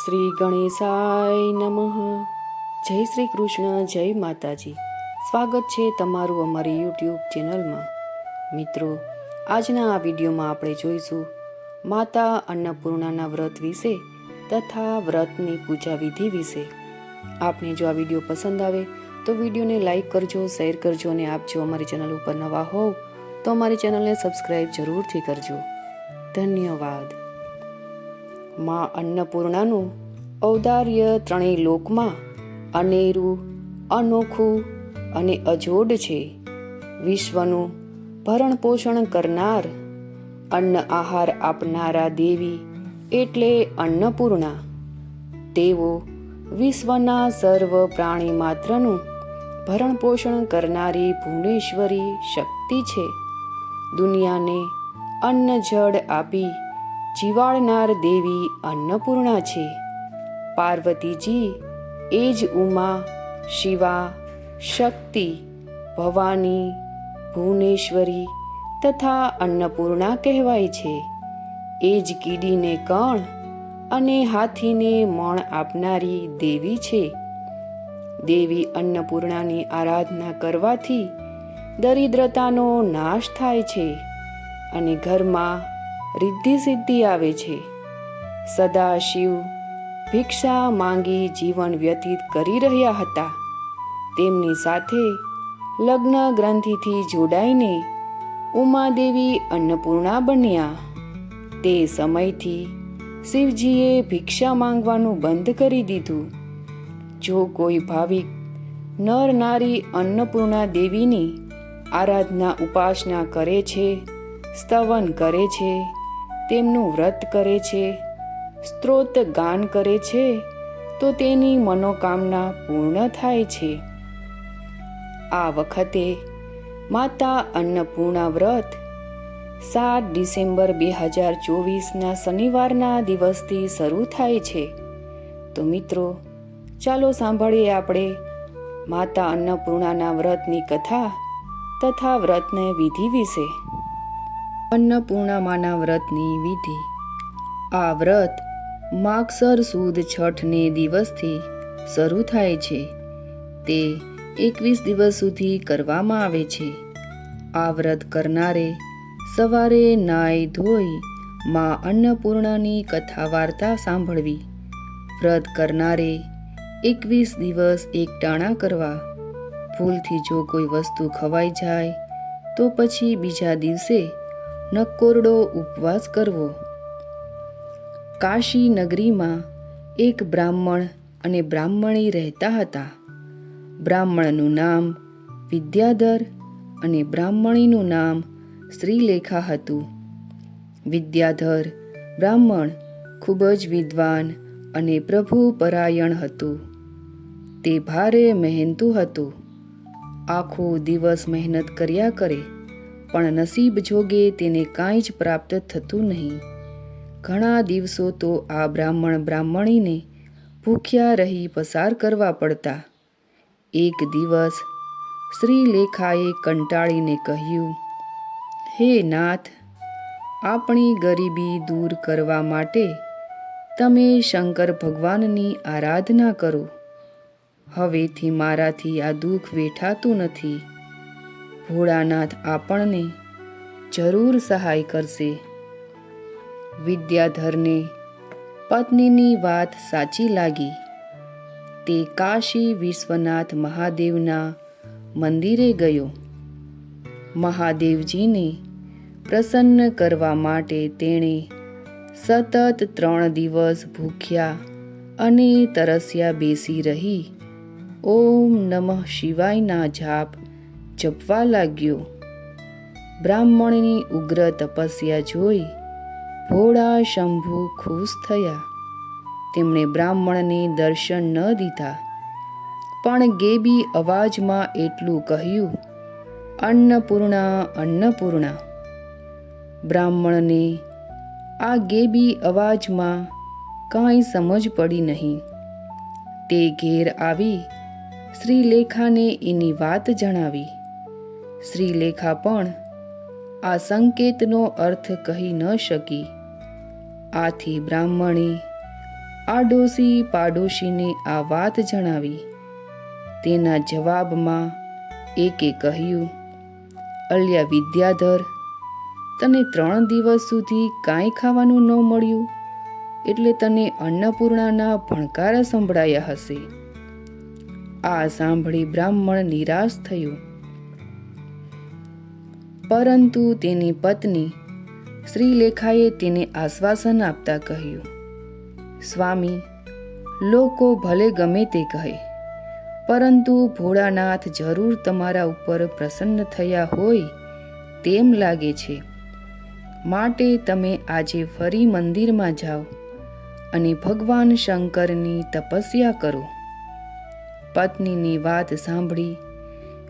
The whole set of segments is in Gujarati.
શ્રી ગણેશાય નમઃ. જય શ્રી કૃષ્ણ, જય માતાજી. સ્વાગત છે તમારું અમારી યુટ્યુબ ચેનલમાં. મિત્રો, આજના આ વિડીયોમાં આપણે જોઈશું માતા અન્નપૂર્ણાના વ્રત વિશે તથા વ્રતની પૂજા વિધિ વિશે. આપને જો આ વીડિયો પસંદ આવે, તો વિડીયોને લાઈક કરજો, શેર કરજો અને આપ જો અમારી ચેનલ ઉપર નવા હોવ, તો અમારી ચેનલને સબસ્ક્રાઈબ જરૂરથી કરજો. ધન્યવાદ. માં અન્નપૂર્ણાનું ઔદાર્ય ત્રણેય લોકમાં અનેરું, અનોખું અને અજોડ છે. વિશ્વનું ભરણ પોષણ કરનાર, અન્ન આહાર આપનારા દેવી એટલે અન્નપૂર્ણા. તેઓ વિશ્વના સર્વ પ્રાણી માત્રનું ભરણ પોષણ કરનારી ભુવનેશ્વરી શક્તિ છે. દુનિયાને અન્ન જળ આપી જીવાડનાર દેવી અન્નપૂર્ણા છે. પાર્વતીજી, એ જ ઉમા, શિવા, શક્તિ, ભવાની, ભુવનેશ્વરી તથા અન્નપૂર્ણા કહેવાય છે. એ જ કીડીને કણ અને હાથીને મણ આપનારી દેવી છે. દેવી અન્નપૂર્ણાની આરાધના કરવાથી દરિદ્રતાનો નાશ થાય છે અને ઘરમાં રિદ્ધિ સિદ્ધિ આવે છે. સદા શિવ ભિક્ષા માંગી જીવન વ્યતીત કરી રહ્યા હતા. તેમની સાથે લગ્ન ગ્રંથિથી જોડાઈને ઉમાદેવી અન્નપૂર્ણા બન્યા. તે સમયથી શિવજીએ ભિક્ષા માંગવાનું બંધ કરી દીધું. જો કોઈ ભાવિક નર નારી અન્નપૂર્ણા દેવીની આરાધના ઉપાસના કરે છે, સ્તવન કરે છે તેમનું વ્રત કરે છે, સ્ત્રોત ગાન કરે છે, તો તેની મનોકામના પૂર્ણ થાય છે. આ વખતે માતા અન્નપૂર્ણા વ્રત સાત ડિસેમ્બર બે હજાર ચોવીસના શનિવારના દિવસથી શરૂ થાય છે. તો મિત્રો, ચાલો સાંભળીએ આપણે માતા અન્નપૂર્ણાના વ્રતની કથા તથા વ્રતને વિધિ વિશે. અન્નપૂર્ણામાના વ્રતની વિધિ. આ વ્રત માગસર સુદ છઠને દિવસથી શરૂ થાય છે. તે એકવીસ દિવસ સુધી કરવામાં આવે છે. આ વ્રત કરનારે સવારે નાય ધોઈ માં અન્નપૂર્ણાની કથા વાર્તા સાંભળવી. વ્રત કરનારે એકવીસ દિવસ એકટાણા કરવા. ભૂલથી જો કોઈ વસ્તુ ખવાઈ જાય, તો પછી બીજા દિવસે નકોરડો ઉપવાસ કરવો. કાશી નગરીમાં એક બ્રાહ્મણ અને બ્રાહ્મણી રહેતા હતા. બ્રાહ્મણનું નામ વિદ્યાધર અને બ્રાહ્મણીનું નામ શ્રીલેખા હતું. વિદ્યાધર બ્રાહ્મણ ખૂબ જ વિદ્વાન અને પ્રભુ પરાયણ હતું. તે ભારે મહેનતું હતું. આખો દિવસ મહેનત કર્યા કરે પણ નસીબ જોગે તેને કાંઈ જ પ્રાપ્ત થતું નહીં. ઘણા દિવસો તો આ બ્રાહ્મણ બ્રાહ્મણીને ભૂખ્યા રહી પસાર કરવા પડતા. એક દિવસ શ્રીલેખાએ કંટાળીને કહ્યું, હે નાથ, આપણી ગરીબી દૂર કરવા માટે તમે શંકર ભગવાનની આરાધના કરો. હવેથી મારાથી આ દુઃખ વેઠાતું નથી. ભોળાનાથ આપણને જરૂર સહાય કરશે. વિદ્યાધરને પત્નીની વાત સાચી લાગી. તે કાશી વિશ્વનાથ મહાદેવના મંદિરે ગયો. મહાદેવજીને પ્રસન્ન કરવા માટે તેણે સતત ત્રણ દિવસ ભૂખ્યા અને તરસ્યા બેસી રહી. ઓમ નમઃ શિવાયના જાપ જપવા લાગ્યો. બ્રાહ્મણની ઉગ્ર તપસ્યા જોઈ ભોળા શંભુ ખુશ થયા. તેમણે બ્રાહ્મણને દર્શન ન દીધા. પણ ગેબી અવાજમાં એટલું કહ્યું, અન્નપૂર્ણા અન્નપૂર્ણા. બ્રાહ્મણને આ ગેબી અવાજમાં કાંઈ સમજ પડી નહીં. તે ઘેર આવી શ્રીલેખાને એની વાત જણાવી. શ્રીલેખા પણ આ સંકેતનો અર્થ કહી ન શકી. આથી બ્રાહ્મણે આડોશી પાડોશીને આ વાત જણાવી. તેના જવાબમાં એકે કહ્યું, અલ્યા વિદ્યાધર, તને ત્રણ દિવસ સુધી કાંઈ ખાવાનું ન મળ્યું? એટલે તને અન્નપૂર્ણાના ભણકારા સંભળાયા હશે. આ સાંભળી બ્રાહ્મણ નિરાશ થયો. પરંતુ તેની પત્ની શ્રીલેખાએ તેને આશ્વાસન આપતા કહ્યું, સ્વામી, લોકો ભલે ગમે તે કહે, પરંતુ ભોળાનાથ જરૂર તમારા ઉપર પ્રસન્ન થયા હોય તેમ લાગે છે. માટે તમે આજે ફરી મંદિરમાં જાઓ અને ભગવાન શંકરની તપસ્યા કરો. પત્નીની વાત સાંભળી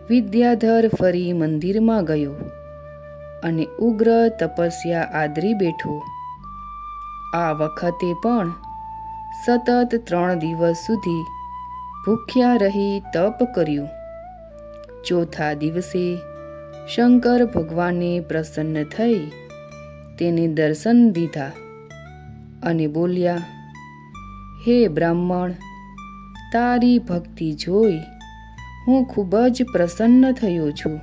વિદ્યાધર ફરી મંદિરમાં ગયો. અને ઉગ્ર તપસ્યા આદરી બેઠો. આ વખતે પણ સતત ત્રણ દિવસ સુધી ભૂખ્યા રહી તપ કર્યું. ચોથા દિવસે શંકર ભગવાને પ્રસન્ન થઈ તેને દર્શન દીધા અને બોલ્યા, હે બ્રાહ્મણ, તારી ભક્તિ જોઈ હું ખૂબ જ પ્રસન્ન થયો છું.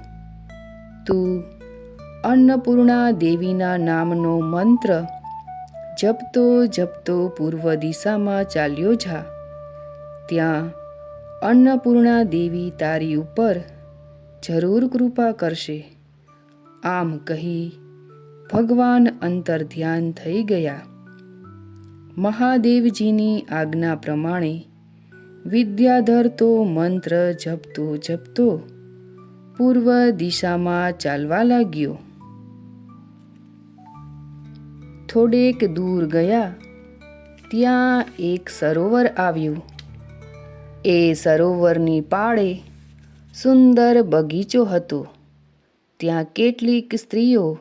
તું અન્નપૂર્ણા દેવીના નામનો મંત્ર, જપતો જપતો પૂર્વ દિશામાં ચાલ્યો જા. ત્યાં અન્નપૂર્ણા દેવી તારી ઉપર જરૂર કૃપા કરશે. આમ કહી ભગવાન અંતર ધ્યાન થઈ ગયા. મહાદેવજીની આજ્ઞા પ્રમાણે વિદ્યાધર તો મંત્ર જપતો જપતો પૂર્વ દિશામાં ચાલવા લાગ્યો. થોડેક દૂર ગયા, ત્યાં એક સરોવર આવ્યું. એ સરોવરની પાળે સુંદર બગીચો હતો. ત્યાં કેટલીક સ્ત્રીઓ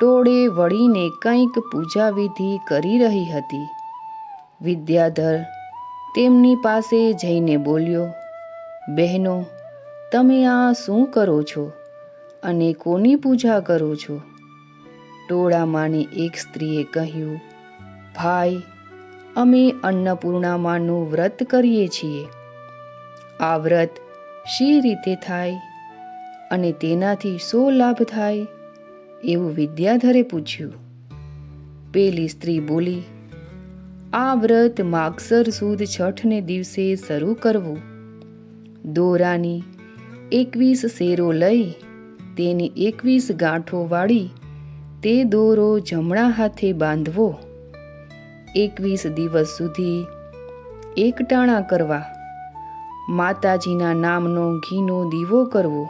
ટોળે વળીને કંઈક પૂજા વિધિ કરી રહી હતી. વિદ્યાધર તેમની પાસે જઈને બોલ્યો, બહેનો, તમે આ શું કરો છો? અને કોની પૂજા કરો છો? ટોળામાંની એક સ્ત્રીએ કહ્યું, ભાઈ, અમે અન્નપૂર્ણામાનું વ્રત કરીએ છીએ. આ વ્રત શી રીતે થાય? અને તેનાથી શો લાભ થાય? એવું વિદ્યાધરે પૂછ્યું. પેલી સ્ત્રી બોલી, આ વ્રત માગસર સુદ છઠને દિવસે શરૂ કરવું. દોરાની એકવીસ શેરો લઈ, તેની એકવીસ ગાંઠો વાળી તે દોરો જમણા હાથે બાંધવો. એકવીસ દિવસ સુધી એકટાણા કરવા. માતાજીના નામનો ઘીનો દીવો કરવો.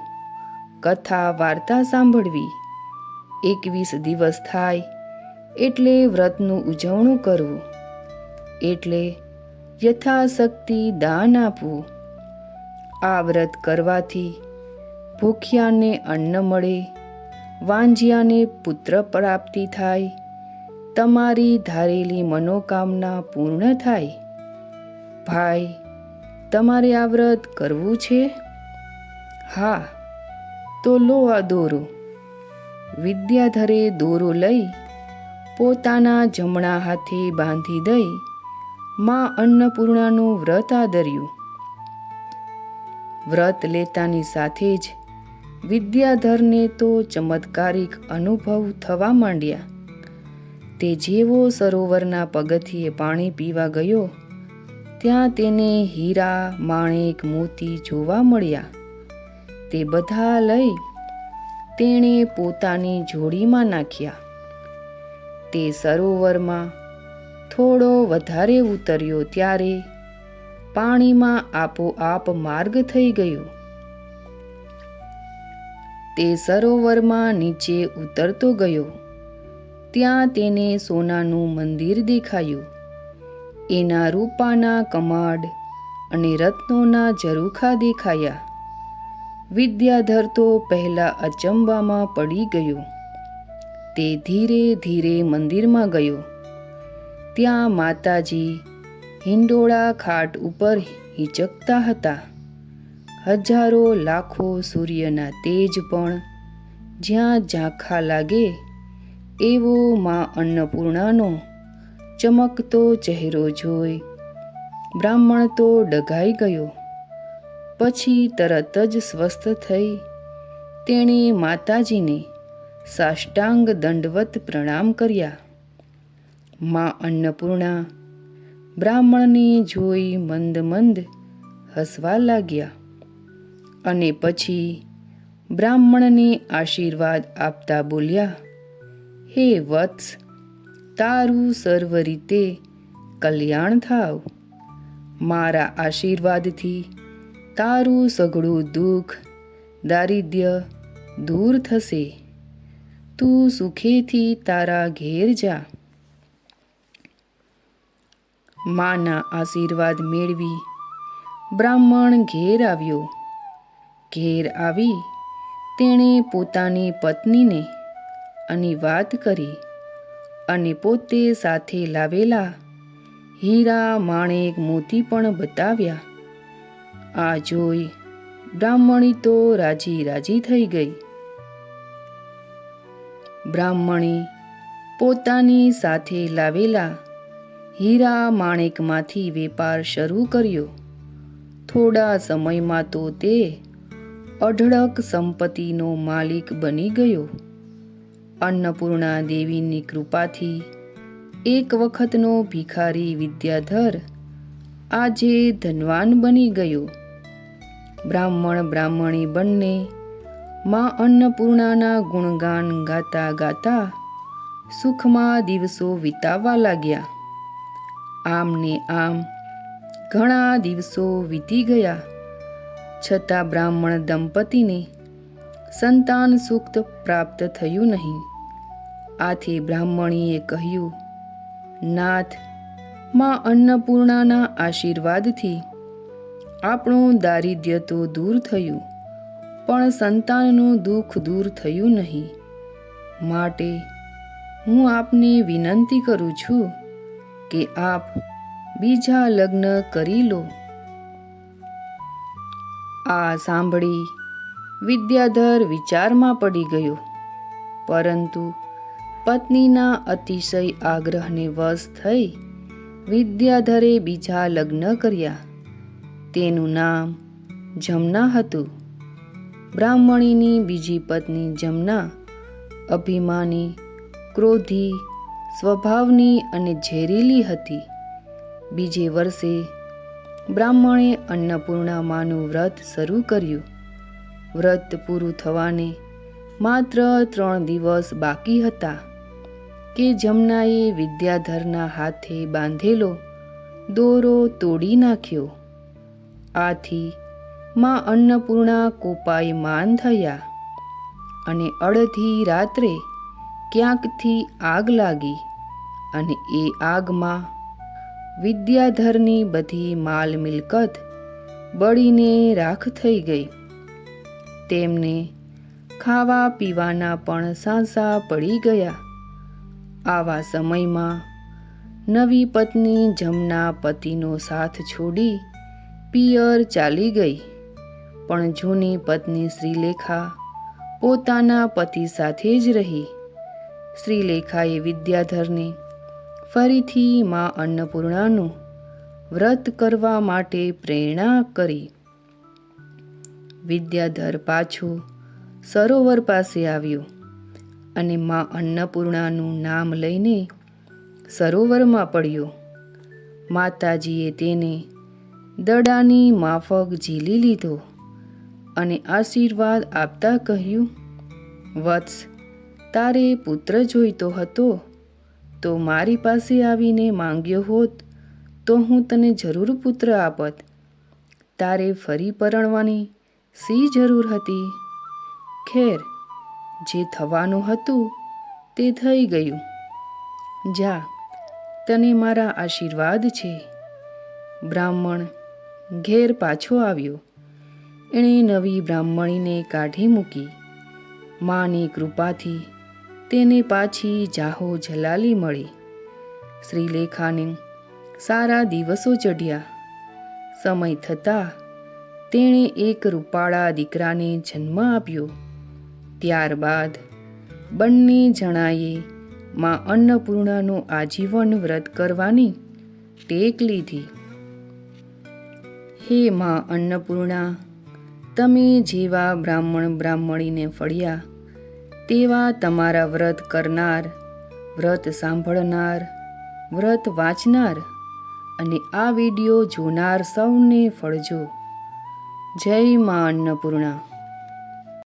કથા, વાર્તા સાંભળવી. એકવીસ દિવસ થાય એટલે વ્રતનું ઉજવણું કરવું. એટલે યથાશક્તિ દાન આપવું. આ વ્રત કરવાથી ભૂખ્યાને અન્ન મળે વાંજિયાને પુત્ર પ્રાપ્તિ થાય. તમારી ધારેલી મનોકામના પૂર્ણ થાય. ભાઈ, તમારે આ વ્રત કરવું છે? હા, તો લો આ દોરો. વિદ્યાધરે દોરો લઈ પોતાના જમણા હાથે બાંધી દઈ મા અન્નપૂર્ણાનું વ્રત આદર્યું. વ્રત લેતાની સાથે જ વિદ્યાધરને તો ચમત્કારિક અનુભવ થવા માંડ્યા. તે જેવો સરોવરના પગથિયે પાણી પીવા ગયો, ત્યાં તેને હીરા, માણેક, મોતી જોવા મળ્યા. તે બધા લઈ તેણે પોતાની જોડીમાં નાખ્યા. તે સરોવરમાં થોડો વધારે ઉતર્યો ત્યારે પાણીમાં આપોઆપ માર્ગ થઈ ગયો. તે સરોવરમાં નીચે ઉતરતો ગયો. ત્યાં તેને સોનાનું મંદિર દેખાયું. એના રૂપાના કમાડ અને રત્નોના ઝરૂખા દેખાયા. વિદ્યાધર તો પહેલા અચંબામાં પડી ગયો. તે ધીરે ધીરે મંદિરમાં ગયો. ત્યાં માતાજી હિંડોળા ખાટ ઉપર હિચકતા હતા. હજારો લાખો સૂર્યના તેજ પણ જ્યાં ઝાંખા લાગે, એવો માં અન્નપૂર્ણાનો ચમકતો ચહેરો જોઈ બ્રાહ્મણ તો ડઘાઈ ગયો. પછી તરત જ સ્વસ્થ થઈ તેણે માતાજીને સાષ્ટાંગ દંડવત પ્રણામ કર્યા. મા અન્નપૂર્ણા બ્રાહ્મણને જોઈ મંદ મંદ હસવા લાગ્યા. અને પછી બ્રાહ્મણને આશીર્વાદ આપતા બોલ્યા, હે વત્સ, તારું સર્વ રીતે કલ્યાણ થાવ. મારા આશીર્વાદથી તારું સઘળું દુઃખ, દારિદ્ર્ય દૂર થશે. તું સુખેથી તારા ઘેર જા. માના આશીર્વાદ મેળવી બ્રાહ્મણ ઘેર આવ્યો. ઘેર આવી તેણે પોતાની પત્નીને અને વાત કરી અને પોતે સાથે લાવેલા હીરા માણેક મોતી પણ બતાવ્યા, આ જોઈ બ્રાહ્મણી તો રાજી રાજી થઈ ગઈ. બ્રાહ્મણી પોતાની સાથે લાવેલા હીરા માણેકમાંથી વેપાર શરૂ કર્યો. થોડા સમયમાં તો તે અઢળક સંપત્તિનો માલિક બની ગયો. અન્નપૂર્ણા દેવીની કૃપાથી એક વખતનો ભિખારી વિદ્યાધર આજે ધનવાન બની ગયો. બ્રાહ્મણ બ્રાહ્મણી બંને મા અન્નપૂર્ણાના ગુણગાન ગાતા ગાતા સુખમાં દિવસો વિતાવવા લાગ્યા. આમ ને આમ ઘણા દિવસો વીતી ગયા. છતાં બ્રાહ્મણ દંપતીને સંતાન સુખ પ્રાપ્ત થયું નહીં. આથી બ્રાહ્મણીએ કહ્યું, નાથ, માં અન્નપૂર્ણાના આશીર્વાદથી આપણું દારિદ્ર્ય તો દૂર થયું, પણ સંતાનનું દુઃખ દૂર થયું નહીં. માટે હું આપને વિનંતી કરું છું કે આપ બીજા લગ્ન કરી લો. આ સાંભળી વિદ્યાધર વિચારમાં પડી ગયો. પરંતુ પત્નીના અતિશય આગ્રહને વશ થઈ વિદ્યાધરે બીજા લગ્ન કર્યા. તેનું નામ જમના હતું. બ્રાહ્મણીની બીજી પત્ની જમના અભિમાની, ક્રોધી, સ્વભાવની અને ઝેરીલી હતી. બીજે વર્ષે બ્રાહ્મણે અન્નપૂર્ણામાનું વ્રત શરૂ કર્યું. વ્રત પૂરું થવાને માત્ર ત્રણ દિવસ બાકી હતા. કે જમનાએ વિદ્યાધરના હાથે બાંધેલો દોરો તોડી નાખ્યો. આથી માં અન્નપૂર્ણા કોપાય માન થયા અને અડધી રાત્રે ક્યાંકથી આગ લાગી અને એ આગમાં વિદ્યાધરની બધી માલ મિલકત બળીને રાખ થઈ ગઈ. તેમને ખાવા પીવાના પણ સાંસા પડી ગયા. આવા સમયમાં નવી પત્ની જમના પતિનો સાથ છોડી પિયર ચાલી ગઈ. પણ જૂની પત્ની શ્રીલેખા પોતાના પતિ સાથે જ રહી. શ્રીલેખાએ વિદ્યાધરને ફરીથી મા અન્નપૂર્ણાનું વ્રત કરવા માટે પ્રેરણા કરી. વિદ્યાધર પાછું સરોવર પાસે આવ્યો અને મા અન્નપૂર્ણાનું નામ લઈને સરોવરમાં પડ્યો. માતાજીએ તેને દડાની માફક ઝીલી લીધો અને આશીર્વાદ આપતા કહ્યું, વત્સ, તારે પુત્ર જોઈતો હતો. તો મારી પાસે આવીને માંગ્યો હોત તો હું તને જરૂર પુત્ર આપત. તારે ફરી પરણવાની સી જરૂર હતી? ખેર, જે થવાનું હતું તે થઈ ગયું. જા, તને મારા આશીર્વાદ છે. બ્રાહ્મણ ઘેર પાછો આવ્યો. એણે નવી બ્રાહ્મણીને કાઢી મૂકી. માની કૃપાથી તેને પાછી જાહો જલાલી મળી. શ્રીલેખાને સારા દિવસો ચઢ્યા. સમય થતાં તેણે એક રૂપાળા દીકરાને જન્મ આપ્યો. ત્યારબાદ બંને જણાએ માં અન્નપૂર્ણાનું આજીવન વ્રત કરવાની ટેક લીધી. હે માં અન્નપૂર્ણા, તમે જેવા બ્રાહ્મણ બ્રાહ્મણીને ફળ્યા તેવા તમારા વ્રત કરનાર, વ્રત સાંભળનાર, વ્રત વાંચનાર અને આ વીડિયો જોનાર સૌને ફળજો. જય માં અન્નપૂર્ણા.